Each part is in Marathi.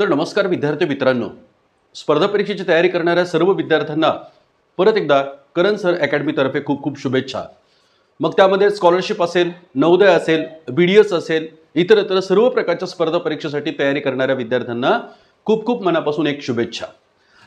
तर नमस्कार विद्यार्थी मित्रांनो. स्पर्धा परीक्षेची तयारी करणाऱ्या सर्व विद्यार्थ्यांना परत एकदा करण सर अकॅडमीतर्फे खूप खूप शुभेच्छा. मग त्यामध्ये स्कॉलरशिप असेल नवोदय असेल बी डी एस असेल इतर इतर सर्व प्रकारच्या स्पर्धा परीक्षेसाठी तयारी करणाऱ्या विद्यार्थ्यांना खूप खूप मनापासून एक शुभेच्छा.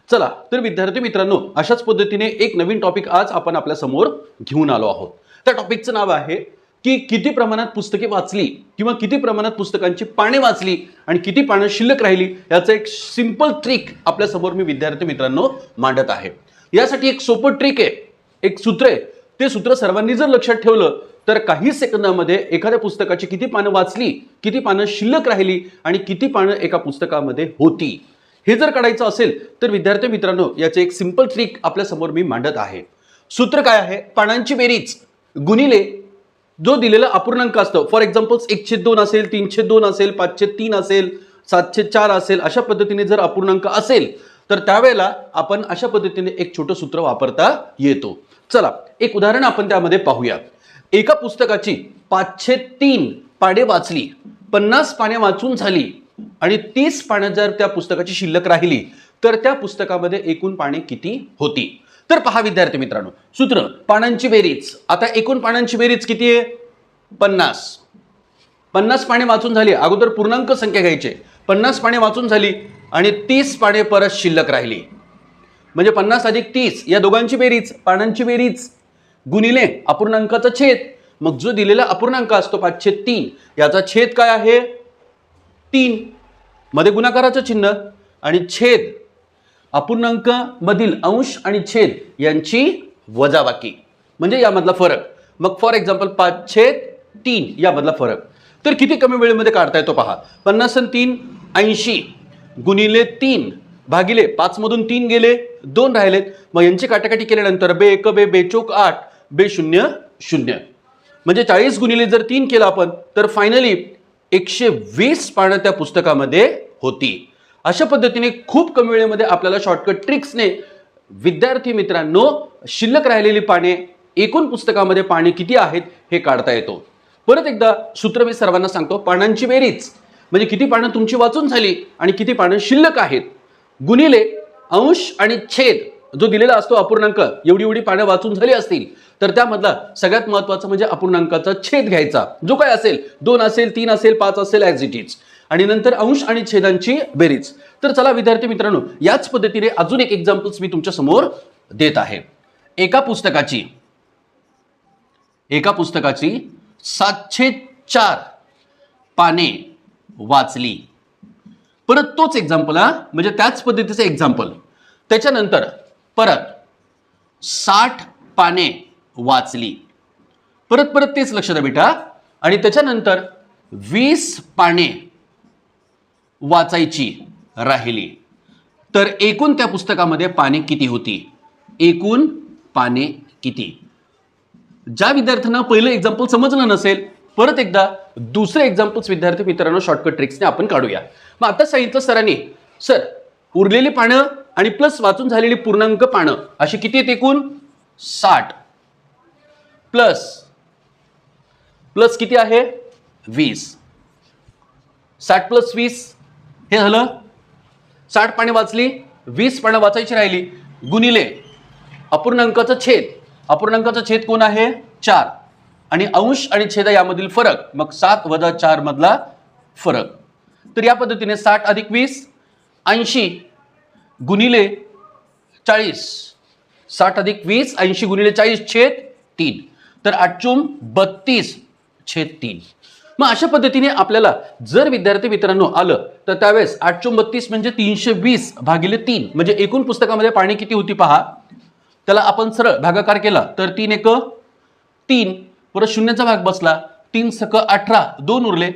चला तर विद्यार्थी मित्रांनो अशाच पद्धतीने एक नवीन टॉपिक आज आपण आपल्यासमोर घेऊन आलो आहोत. त्या टॉपिकचं नाव आहे की किती प्रमाणात पुस्तके वाचली किंवा किती प्रमाणात पुस्तकांची पाने वाचली आणि किती पानं शिल्लक राहिली याचं एक सिंपल ट्रिक आपल्यासमोर मी विद्यार्थी मित्रांनो मांडत आहे. यासाठी एक सोपं ट्रिक आहे एक सूत्र आहे. ते सूत्र सर्वांनी जर लक्षात ठेवलं तर काही सेकंदामध्ये एखाद्या पुस्तकाची किती पानं वाचली किती पानं शिल्लक राहिली आणि किती पानं एका पुस्तकामध्ये होती. हे जर काढायचं असेल तर विद्यार्थी मित्रांनो याचे एक सिंपल ट्रिक आपल्यासमोर मी मांडत आहे. सूत्र काय आहे? पानांची बेरीज. गुणिले जो दिलेला अपूर्णांक असतो. फॉर एक्झाम्पल एकशे दोन असेल तीनशे दोन असेल पाचशे तीन असेल सातशे चार असेल अशा पद्धतीने जर अपूर्णांक असेल तर त्यावेळेला आपण अशा पद्धतीने एक छोटं सूत्र वापरता येतो. चला एक उदाहरण आपण त्यामध्ये पाहूया. एका पुस्तकाची पाचशे तीन पाने वाचली पन्नास पाने वाचून झाली आणि तीस पानं जर त्या पुस्तकाची शिल्लक राहिली तर त्या पुस्तकामध्ये एकूण पाने किती होती? तर पहा विद्यार्थी मित्रांनो सूत्र पानांची बेरीज. आता एकूण पानांची बेरीज किती आहे? पन्नास. पन्नास पाने वाचून झाली अगोदर पूर्णांक संख्या घ्यायचे. पन्नास पाने वाचून झाली आणि तीस पाने परत शिल्लक राहिली. म्हणजे पन्नास अधिक तीस या दोघांची बेरीज पानांची बेरीज. गुणिले अपूर्णांकाचा छेद. मग जो दिलेला अपूर्णांक असतो पाचशे तीन याचा छेद काय आहे? तीन. मध्ये गुणाकाराचं चिन्ह आणि छेद अपूर्णांक मधील अंश आणि छेद यांची वजाबाकी. म्हणजे यामधला फरक. मग फॉर एक्झाम्पल पाच छेद तीन यामधला फरक. तर किती कमी वेळेमध्ये काढता येतो पहा. पन्नास आणि तीन ऐंशी. गुणिले तीन भागिले पाचमधून तीन गेले दोन राहिलेत. मग यांची काटाकाटी केल्यानंतर बे एक बे बेचोक आठ बे शून्य शून्य. म्हणजे चाळीस गुणिले जर तीन केलं आपण तर फायनली एकशे वीस पानं त्या पुस्तकामध्ये होती. अशा पद्धतीने खूप कमी वेळेमध्ये आपल्याला शॉर्टकट ट्रिक्सने विद्यार्थी मित्रांनो शिल्लक राहिलेली पाने एकूण पुस्तकामध्ये पाने किती आहेत हे काढता येतो. परत एकदा सूत्र मी सर्वांना सांगतो पानांची बेरीज. म्हणजे किती पानं तुमची वाचून झाली आणि किती पानं शिल्लक आहेत. गुणिले अंश आणि छेद जो दिलेला असतो अपूर्णांक एवढी एवढी पानं वाचून झाली असतील तर त्यामधला सगळ्यात महत्वाचं म्हणजे अपूर्णांकाचा छेद घ्यायचा. जो काय असेल दोन असेल तीन असेल पाच असेल ॲज इट इज आणि नंतर अंश आणि छेदांची बेरीज. तर चला विद्यार्थी मित्रांनो याच पद्धतीने अजून एक एक्झाम्पल्स मी तुमच्यासमोर देत आहे. एका पुस्तकाची एका पुस्तकाची सातशे चार पाने वाचली. परत तोच एक्झाम्पल हा म्हणजे त्याच पद्धतीचं एक्झाम्पल त्याच्यानंतर परत साठ पाने वाचली. परत परत तेच लक्ष द्या बेटा. आणि त्याच्यानंतर वीस पाने वाचायची राहिली. तर एकूण त्या पुस्तकामध्ये पाने किती होती? एकूण पाने किती? ज्या विद्यार्थ्यांना पहिलं एक्झाम्पल समजलं नसेल परत एकदा दुसरे एक्झाम्पल्स विद्यार्थी मित्रांनो शॉर्टकट ट्रिक्सने आपण काढूया. मग आता सांगितलं सरांनी सर उरलेली पानं आणि प्लस वाचून झालेली पूर्णांक पानं अशी किती आहेत एकूण? साठ. प्लस प्लस किती आहे? वीस. साठ प्लस वीस हे झालं. साठ पाने वाचली वीस पानं वाचायची राहिली. गुणिले अपूर्णांकाचं छेद. अपूर्णांकाचा छेद कोण आहे? चार. आणि अंश आणि छेद यामधील फरक. मग सात वजा चार मधला फरक. तर या पद्धतीने साठ अधिक वीस ऐंशी गुणिले चाळीस. साठ अधिक वीस ऐंशी गुणिले चाळीस छेद तीन. तर आठचूम बत्तीस. छेद तीन मग अशा पद्धतीने आपल्याला जर विद्यार्थी मित्रांनो आलं तर त्यावेळेस आठशे बत्तीस म्हणजे तीनशे वीस भागिले तीन म्हणजे एकूण पुस्तकामध्ये पाणी किती होती पहा. त्याला आपण सरळ भागाकार केला तर तीन एक तीन. परत शून्याचा भाग बसला तीन सक अठरा दोन उरले.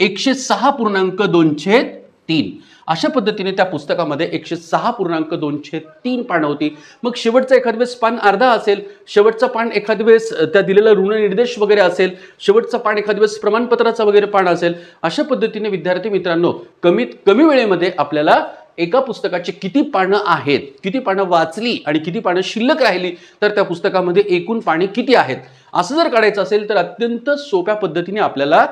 एकशे सहा पूर्णांक दोनशे तीन. अशा पद्धतीने त्या पुस्तकामध्ये एकशे सहा पूर्णांक दोनशे तीन पानं होती. मग शेवटचं एखाद वेळेस पान अर्धा असेल शेवटचं पान एखाद वेळेस त्या दिलेला ऋणनिर्देश वगैरे असेल शेवटचं पान एखाद वेळेस प्रमाणपत्राचं वगैरे पान असेल अशा पद्धतीने विद्यार्थी मित्रांनो कमीत कमी वेळेमध्ये आपल्याला एका पुस्तकाची किती पानं आहेत किती पानं वाचली आणि किती पानं शिल्लक राहिली तर त्या पुस्तकामध्ये एकूण पाने किती आहेत? असं जर काढायचं असेल तर अत्यंत सोप्या पद्धतीने आपल्याला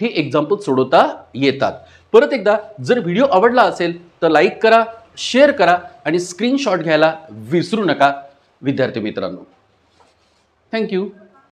हे एक्झाम्पल सोडवता येतात. परत एकदा जर व्हिडिओ आवडला असेल तर लाईक करा शेअर करा आणि स्क्रीनशॉट घ्यायला विसरू नका. विद्यार्थी मित्रांनो थँक्यू.